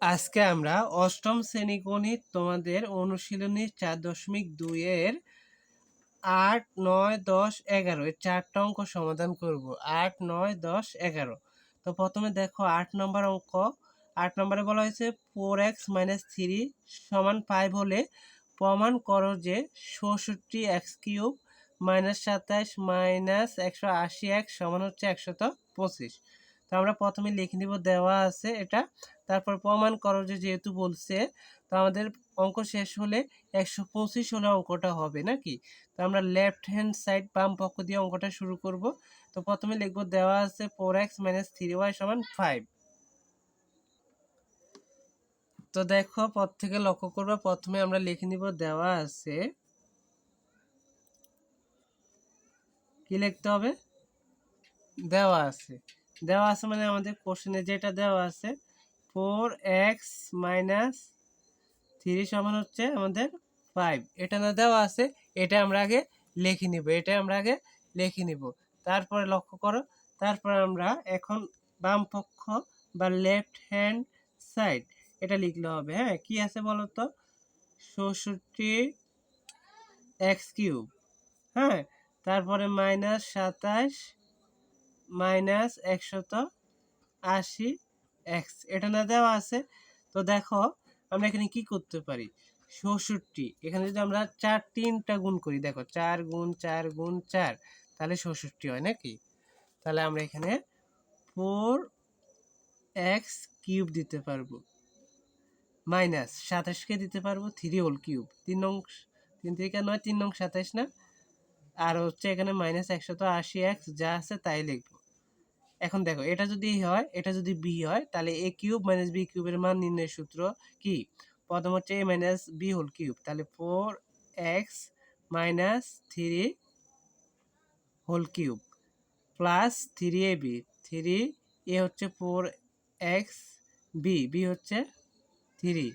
আজকে আমরা অষ্টম শ্রেণি গণিত তোমাদের অনুশীলনী চার দশমিক দুইয়ের আট, নয়, দশ, এগারো এই চারটা অঙ্ক সমাধান করব। আট, নয়, দশ, এগারো। তো প্রথমে দেখো আট নম্বর অঙ্ক। আট নম্বরে বলা হয়েছে ফোর এক্স মাইনাস থ্রি সমান ফাইভ হলে প্রমাণ করো যে ষষট্টি এক্স কিউব মাইনাস সাতাশ মাইনাস একশো আশি এক্স সমান হচ্ছে একশত পঁচিশ। তো আমরা প্রথমে লিখে নিব দেওয়া আছে এটা। তারপর প্রমাণ করো যে যেহেতু বলছে, তো আমাদের অঙ্ক শেষ হলে একশো পঁচিশ হলে অঙ্কটা হবে নাকি? তো আমরা লেফট হ্যান্ড সাইড বাম পক্ষ দিয়ে অঙ্কটা শুরু করব। তো প্রথমে লিখব দেওয়া আছে four x minus three y সমান ফাইভ তো দেখো, পথ থেকে লক্ষ্য করব, প্রথমে আমরা লিখে নিব দেওয়া আছে। কি লিখতে হবে? দেওয়া আছে। দেওয়া আছে মানে আমাদের কোশ্চেনে যেটা দেওয়া আছে ফোর এক্স মাইনাস থ্রি সমান হচ্ছে আমাদের ফাইভ এটা না দেওয়া আছে, এটা আমরা আগে লিখে নিব, এটা আমরা আগে লিখে নিব। তারপরে লক্ষ্য করো, তারপর আমরা এখন বাম পক্ষ বা লেফট হ্যান্ড সাইড এটা লিখলে হবে হ্যাঁ? কি আছে বলো তো ষষট্টি এক্স কিউব হ্যাঁ? তারপরে মাইনাস সাতাশ মাইনাস একশত আশি এক্স এটা না দেওয়া আছে। তো দেখো, আমরা এখানে কি করতে পারি? ষষট্টি এখানে যদি আমরা চার তিনটা গুণ করি, দেখো, চার গুণ চার গুণ, চার, তাহলে ষষট্টি হয় নাকি? তাহলে আমরা এখানে ফোর এক্স কিউব দিতে পারব। মাইনাস সাতাশকে দিতে পারব? থ্রি হোল কিউব তিন নং, তিন থেকে নয়, তিন নং সাতাশ না? আর হচ্ছে এখানে মাইনাস একশত আশি এক্স যা আছে তাই লিখব। এখন দেখো, এটা যদি হয়, এটা যদি বি হয়, তাহলে এ কিউব মাইনাস বি কিউবের মান নির্ণয়ের সূত্র কি? প্রথম হচ্ছে a minus b whole cube তাহলে four x minus three whole cube plus three a b three a হচ্ছে ফোর এক্স বি বি হচ্ছে থ্রি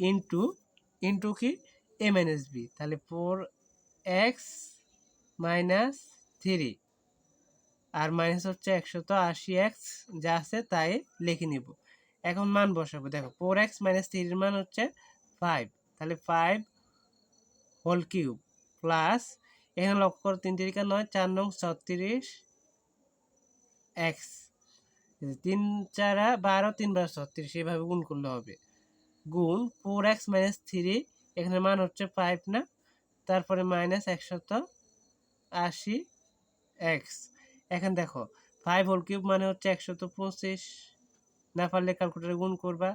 ইন্টু ইন্টু কি? এ মাইনাস বি তাহলে ফোর এক্স মাইনাস থ্রি আর minus হচ্ছে একশত আশি x যা আছে তাই লিখে নিব। এখন মান বসাবো। দেখো ফোর এক্স মাইনাস থ্রির মান হচ্ছে ফাইভ তাহলে ফাইভ হোল কিউব প্লাস এখানে লক্ষ্য করো, তিন তিরিকা নয়, চার নং ছত্রিশ এক্স তিন চারা বারো, তিন বারো ছত্রিশ এইভাবে গুণ করলে হবে। গুণ ফোর এক্স মাইনাস থ্রি এখানে মান হচ্ছে ফাইভ না। তারপরে মাইনাস একশত আশি এক্স এখন দেখো ফাইভ হোল কিউব মানে হচ্ছে একশো তো পঁচিশ। না পারলে ক্যালকুলেটারে গুণ করবা।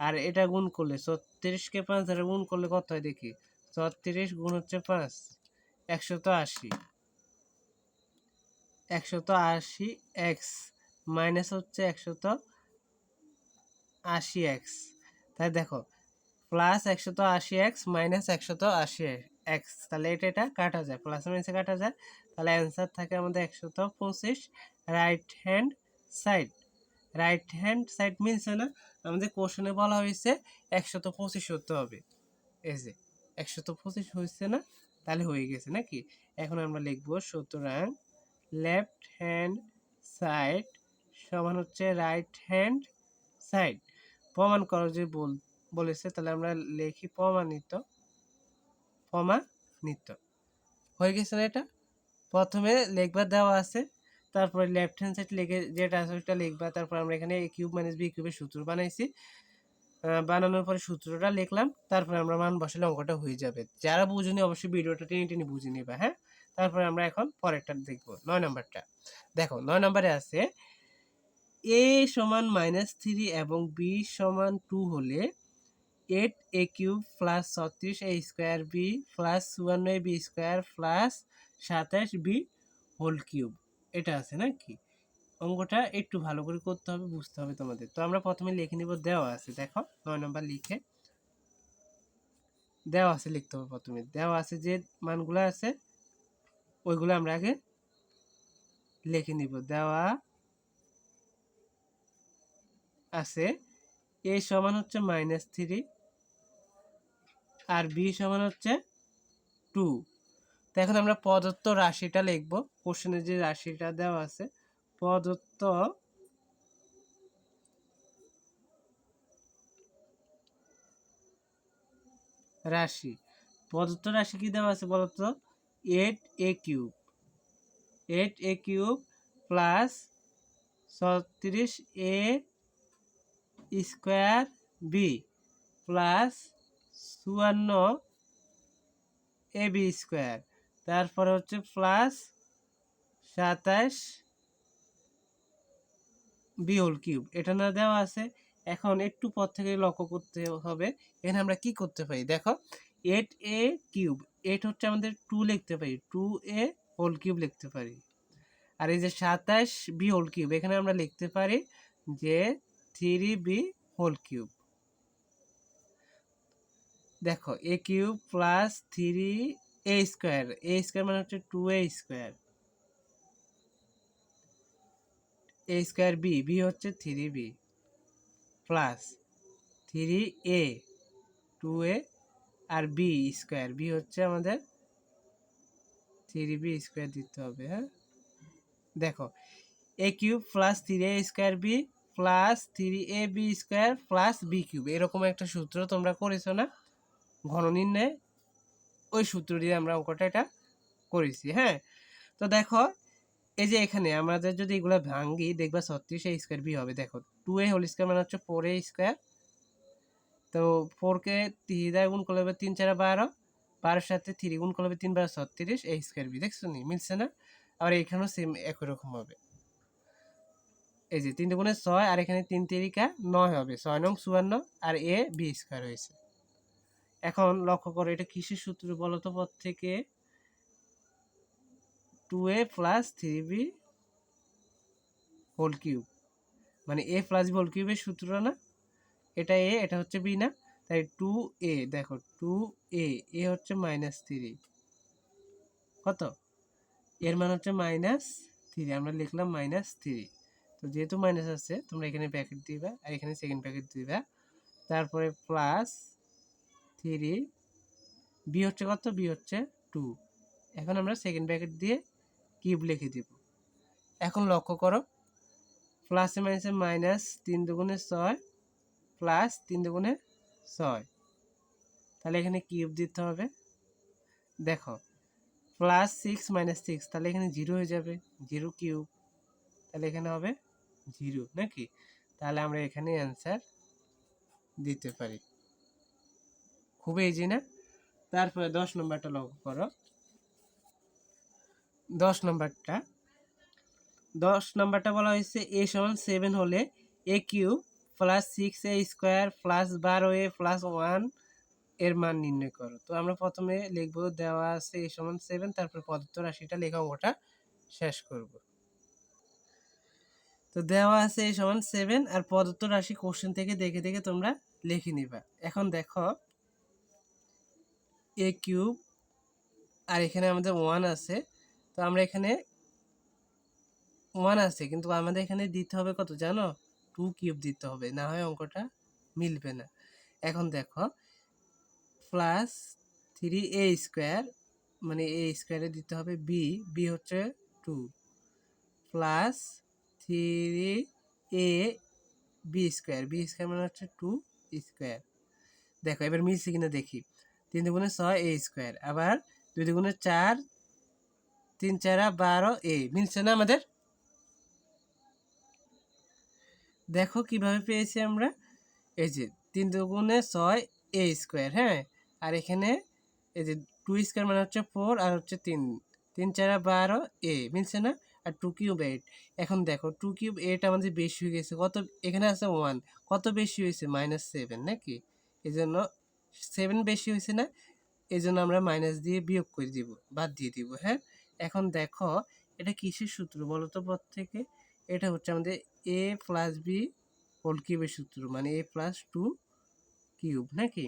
আর এটা গুণ করলে ছত্রিশকে পাঁচ দ্বারা গুণ করলে কত হয় দেখি? ছত্রিশ গুণ হচ্ছে পাঁচ একশো তো আশি। একশো তো আশি এক্স মাইনাস হচ্ছে একশো তো আশি এক্স তাই দেখো প্লাস একশো তো আশি এক্স মাইনাস একশো তো আশি এক্স তাহলে এটা এটা কাটা যায় প্লাস মাইনাসে কাটা যায়। তাহলে অ্যান্সার থাকে আমাদের একশত পঁচিশ right hand side right hand side মিলছে না আমাদের কোশ্চেনে বলা হয়েছে একশত পঁচিশ হতে হবে। এই যে একশত পঁচিশ হয়েছে না, তাহলে হয়ে গেছে নাকি? এখন আমরা লিখব সুতরাং লেফট হ্যান্ড সাইড সমান হচ্ছে রাইট হ্যান্ড সাইড প্রমাণ করো যে বল, বলেছে, তাহলে আমরা লিখি প্রমাণিত প্রমাণিত। হয়ে গেছে না এটা? প্রথমে লেখবার দেওয়া আছে। তারপরে লেফট হ্যান্ড সাইড লিখে যেটা আছে ওইটা লিখবা তারপর আমরা এখানে এ কিউব মাইনাস বি কিউবের সূত্র বানাইছি। বানানোর পরে সূত্রটা লিখলাম, তারপরে আমরা মান বসালে অঙ্কটা হয়ে যাবে। যারা বুঝুনি অবশ্যই ভিডিওটা টেনে টেনে বুঝে নিবা হ্যাঁ? তারপরে আমরা এখন পরেরটা দেখব, নয় নম্বরটা। দেখো, নয় নম্বরে আছে এ সমান মাইনাস থ্রি এবং বি সমান টু হলে এইট এ কিউব প্লাস ছত্রিশ এ স্কোয়ার বি প্লাস চুয়ান্ন বি স্কোয়ার প্লাস সাতাশ বি হোল কিউব। এটা আছে নাকি? অঙ্কটা একটু ভালো করে করতে হবে, বুঝতে হবে তোমাদের। তো আমরা প্রথমে লিখে নিব, দেওয়া আছে, দেখো, নয় নম্বর লিখে। দেওয়া আছে, লিখতে হবে প্রথমে। দেওয়া আছে যে মানগুলো আছে, ওইগুলো আমরা আগে লিখে নিব। দেওয়া আছে, এ সমান হচ্ছে মাইনাস থ্রি, আর বি সমান হচ্ছে টু। এখন আমরা প্রদত্ত রাশিটা লিখব। কোশ্চেনে যে রাশিটা দেওয়া আছে, প্রদত্ত রাশি। প্রদত্ত রাশি কি দেওয়া আছে বলতো? Eight a cube eight a cube plus ছত্রিশ এ স্কোয়ার বি প্লাস চুয়ান্ন এ বি স্কোয়ার তারপরে হচ্ছে প্লাস সাতাশ বি হোল কিউব। এটা না দেওয়া আছে। এখন একটু পর থেকে লক্ষ্য করতে হবে, এখানে আমরা কি করতে পারি? দেখো, এইট এ কিউব, এইট হচ্ছে আমাদের টু লিখতে পারি টু এ হোল কিউব লিখতে পারি। আর এই যে সাতাশ বি হোল কিউব, এখানে আমরা লিখতে পারি যে থ্রি বি হোল কিউব। দেখো, a cube plus three a square a square মানে হচ্ছে two a square a square b b হচ্ছে three b plus three a two a R b square b হচ্ছে আমাদের থ্রি বি স্কোয়ার দিতে হবে হ্যাঁ? দেখো a cube plus three a square b plus three a b square plus b cube এরকম একটা সূত্র তোমরা করেছ না? ঘন নির্ণয় ওই সূত্র দিয়ে আমরা অঙ্কটা এটা করেছি হ্যাঁ? তো দেখো, এই যে এখানে আমাদের যদি এগুলো ভাঙ্গি, দেখবা ছত্রিশ এ স্কোয়ার বি হবে। দেখো টু এ হোল স্কোয়ার মানে হচ্ছে ফোর এ স্কোয়ার তো ফোরকে তিন দ্বারা গুণ করলে হবে তিন চারা বারো। বারোর সাথে থ্রি গুণ করলে হবে তিন বারো ছত্রিশ এ স্কোয়ার বি দেখছ নি? মিলছে না? আর এখানেও সেম একই রকম হবে। এই যে তিন দুগুণে ছয়, আর এখানে তিন তিরিকা নয় হবে। ছয় নং চুয়ান্ন, আর এ বি স্কোয়ার হয়েছে। এখন লক্ষ্য করো, এটা কিসের সূত্র বলতো? পদ থেকে two a plus three b whole cube মানে এ প্লাস বি হোল কিউবের সূত্র না? এটা এ এটা হচ্ছে বি না? তাই টু এ দেখো টু এ এ হচ্ছে মাইনাস থ্রি কত? এর মান হচ্ছে মাইনাস থ্রি আমরা লিখলাম মাইনাস থ্রি তো যেহেতু মাইনাস আছে, তোমরা এখানে প্যাকেট দিবা আর এখানে সেকেন্ড প্যাকেট দিবা। তারপরে প্লাস থ্রি, বি হচ্ছে কত? বি হচ্ছে টু। এখন আমরা সেকেন্ড ব্র্যাকেট দিয়ে কিউব লিখে দিব। এখন লক্ষ্য করো প্লাসে মাইনাসে মাইনাস তিন দুগুণে ছয় প্লাস তিন দুগুণে ছয়। তাহলে এখানে কিউব দিতে হবে। দেখো প্লাস সিক্স মাইনাস সিক্স তাহলে এখানে জিরো হয়ে যাবে জিরো কিউব তাহলে এখানে হবে জিরো নাকি? তাহলে আমরা এখানে অ্যান্সার দিতে পারি। খুবই ইজি না। তারপরে দশ নম্বরটা লক্ষ্য করো। দশ নম্বরটা। দশ নম্বরটা বলা হয়েছে এ সমান সেভেন হলে a cube plus six a square plus বারো এ প্লাস ওয়ানের মান নির্ণয় করো। তো আমরা প্রথমে লিখব দেওয়া আছে এ সমান সেভেন তারপর পদার্থ রাশিটা লেখা ওটা শেষ করব। তো দেওয়া আছে এ সমান সেভেন আর পদার্থ রাশি কোশ্চেন থেকে দেখে দেখে তোমরা লিখে নিবা। এখন দেখো এ কিউব আর এখানে আমাদের ওয়ান আছে। তো আমরা এখানে ওয়ান আছে, কিন্তু আমাদের এখানে দিতে হবে কত জানো? টু কিউব দিতে হবে, না হয় অঙ্কটা মিলবে না। এখন দেখো প্লাস থ্রি এ স্কোয়ার মানে এ স্কোয়ারে দিতে হবে বি বি হচ্ছে two plus three a b square b square মানে হচ্ছে টু স্কোয়ার দেখো, এবার মিলছে কিনা দেখি। তিন দুগুণে ছয় এ স্কোয়ার আবার দুই দুগুণে চার, তিন চারা বারো এ মিলছে না আমাদের? দেখো কীভাবে পেয়েছি আমরা, এই যে তিন দুগুণে ছয় এ স্কোয়ার হ্যাঁ? আর এখানে এই যে টু স্কোয়ার মানে হচ্ছে ফোর আর হচ্ছে তিন তিন চারা বারো এ মিলছে না? আর টু কিউব এইট এখন দেখো টু কিউব এইট আমাদের বেশি হয়ে গেছে, কত, এখানে আছে ওয়ান কত বেশি হয়েছে? মাইনাস সেভেন নাকি? এই জন্য সেভেন বেশি হয়েছে না এই জন্য আমরা মাইনাস দিয়ে বিয়োগ করে দিব, বাদ দিয়ে দিব হ্যাঁ? এখন দেখো, এটা কিসের সূত্র বলো তো পর থেকে এটা হচ্ছে আমাদের এ প্লাস বি হোল কিউবের সূত্র মানে এ প্লাস টু কিউব নাকি?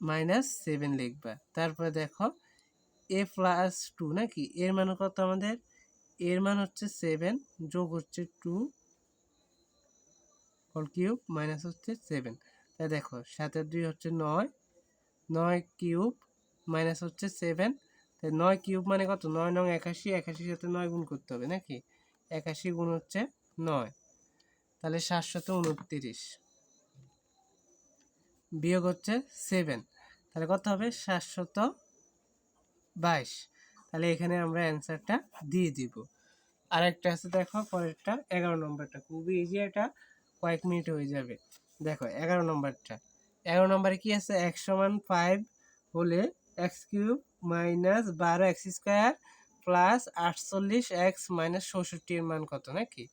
মাইনাস সেভেন লিখবা। তারপরে দেখো এ প্লাস টু নাকি? এর মান কত আমাদের? এর মান হচ্ছে সেভেন যোগ হচ্ছে টু হোল কিউব মাইনাস হচ্ছে সেভেন তাই দেখো, সাতের দুই হচ্ছে নয় নয় কিউব মাইনাস হচ্ছে সেভেন। তাই নয় কিউব মানে কত? নয় নং একাশি, একাশির সাথে নয় গুণ করতে হবে নাকি? একাশি গুণ হচ্ছে নয়। তাহলে সাতশত উনত্রিশ। বিয়োগ হচ্ছে সেভেন। তাহলে কত হবে? সাতশত বাইশ। তাহলে এখানে আমরা অ্যান্সারটা দিয়ে দিব। আরেকটা আছে দেখো, পরেরটা, এগারো নম্বরটা। খুবই ইজি এটা, কয়েক মিনিট হয়ে যাবে। দেখো, এগারো নম্বরটা। এগারো নম্বরে কি আছে? এক্স সমান ফাইভ হলে এক্স কিউব মাইনাস বারো এক্স স্কোয়ার প্লাস আটচল্লিশ এক্স মাইনাস চৌষট্টির মান কত নাকি?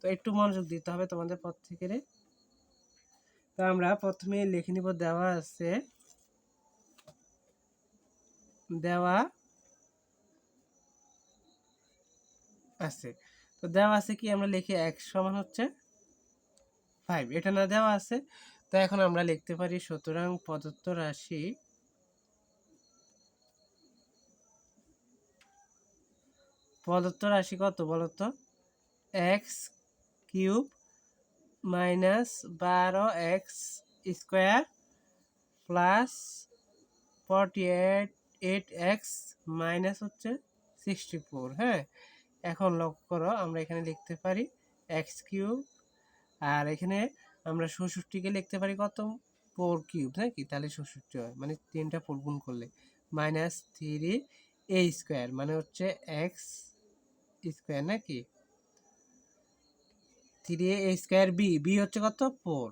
তো একটু মনোযোগ দিতে হবে তোমাদের পর থেকে রে। তো আমরা প্রথমে লিখে নিব, দেওয়া আছে দেওয়া আছে। তো দেওয়া আছে কি? আমরা লিখি এক্স সমান হচ্ছে ফাইভ এটা না দেওয়া আছে। তো এখন আমরা লিখতে পারি, সুতরাং প্রদত্ত রাশি প্রদত্ত রাশি কত বলতো? এক্স কিউব মাইনাস বারো x square plus forty eight eight x minus হচ্ছে সিক্সটি ফোর হ্যাঁ? এখন লক্ষ্য করো, আমরা এখানে লিখতে পারি এক্স কিউব আর এখানে আমরা ষষট্টিকে লিখতে পারি কত? ফোর কিউব নাকি তাহলে ষষট্টি হয়। মানে তিনটা ফোর গুণ করলে মাইনাস থ্রি এ স্কোয়ার মানে হচ্ছে এক্স স্কোয়ার নাকি three a square b b হচ্ছে কত? Four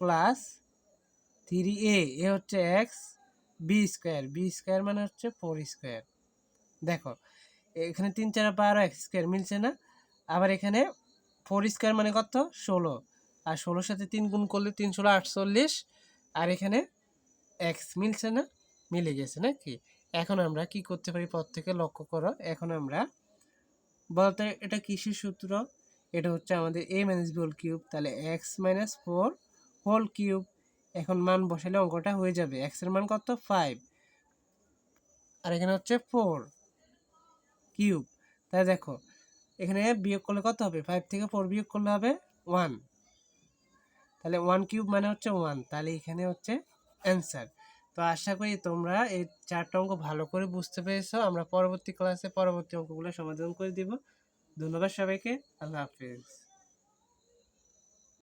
plus three a a হচ্ছে x b square b square মানে হচ্ছে ফোর স্কোয়ার দেখো, এখানে তিন চার বারো এক্স স্কোয়ার মিলছে না। আবার এখানে ফোর স্কোয়ার মানে কত? ষোলো। আর ষোলোর সাথে তিন গুণ করলে তিন, ষোলো, আটচল্লিশ। আর এখানে এক্স মিলছে না, মিলে গেছে নাকি? এখন আমরা কি করতে পারি পর থেকে লক্ষ্য করো। এখন আমরা বলতে, এটা কিসের সূত্র? এটা হচ্ছে আমাদের a minus b whole cube তাহলে x minus four whole cube এখন মান বসালে অঙ্কটা হয়ে যাবে। এক্সের মান কত? ফাইভ আর এখানে হচ্ছে ফোর কিউব তাই দেখো এখানে বিয়োগ করলে কত হবে? ফাইভ থেকে ফোর বিয়োগ করলে হবে ওয়ান তাহলে ওয়ান কিউব মানে হচ্ছে ওয়ান তাহলে এখানে হচ্ছে অ্যান্সার তো আশা করি তোমরা এই চারটা অঙ্ক ভালো করে বুঝতে পেরেছ। আমরা পরবর্তী ক্লাসে পরবর্তী অঙ্কগুলো সমাধান করে দিব। ধন্যবাদ সবাইকে। আল্লাহ হাফিজ।